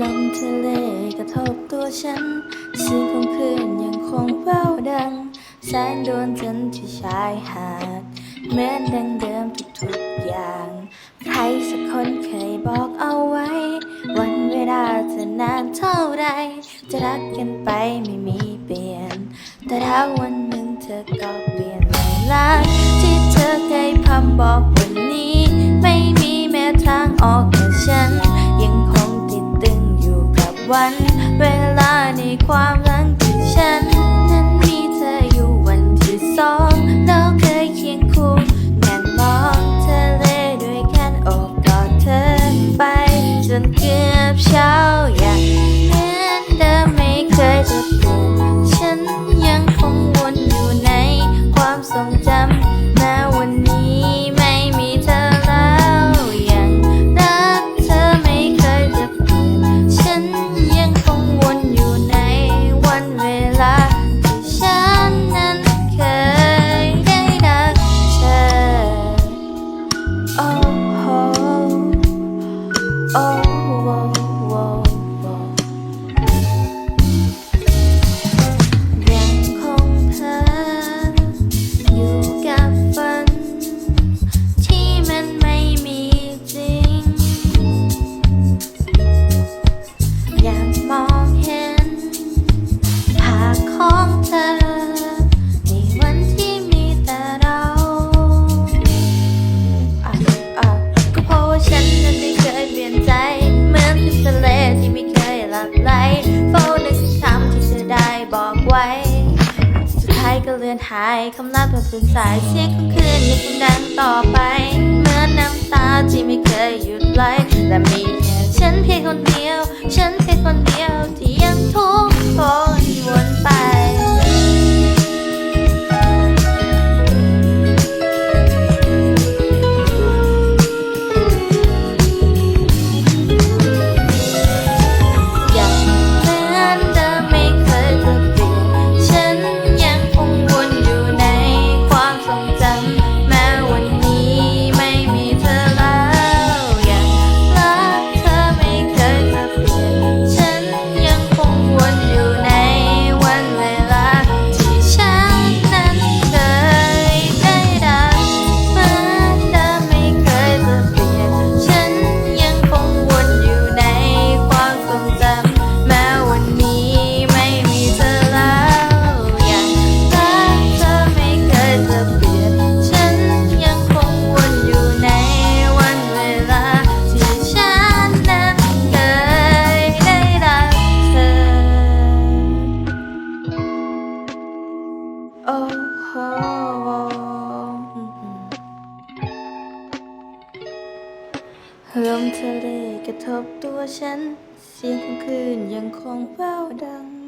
ลมทะเลกระทบตัวฉันเสียงของคลื่นยังคงแว่วดัง แสงดวงจันทร์ที่ชายหาดเหมือนดังเดิมทุกๆอย่าง ใครสักคนเคยบอกเอาไว้ วันเวลาจะนานเท่าไร จะรักกันไปไม่มีเปลี่ยน แต่ถ้าวันหนึ่งเธอก็เปลี่ยนเวลาที่เธอเคยพำบอก เวลาในความหลังที่ฉัน นั้นมีเธออยู่วันที่สองเราเคยเคียงคู่กันมองทะเลด้วยกันโอบกอดเธอไป จนเกือบเช้าอย่างเหมือนเดิมไม่เคยจะเปลี่ยนฉันยังคงวนอยู่ในความทรงจำ โอนหายคำลาเพื่อนสายเสียงของคืนยังคงดังต่อไป เหมือนน้ำตาที่ไม่เคยหยุดไหลและมีแค่ฉันเพียงคนเดียว ฉันเพียงคนเดียว ลมทะเลกระทบตัวฉัน เสียงของคืนยังคงแว่วดัง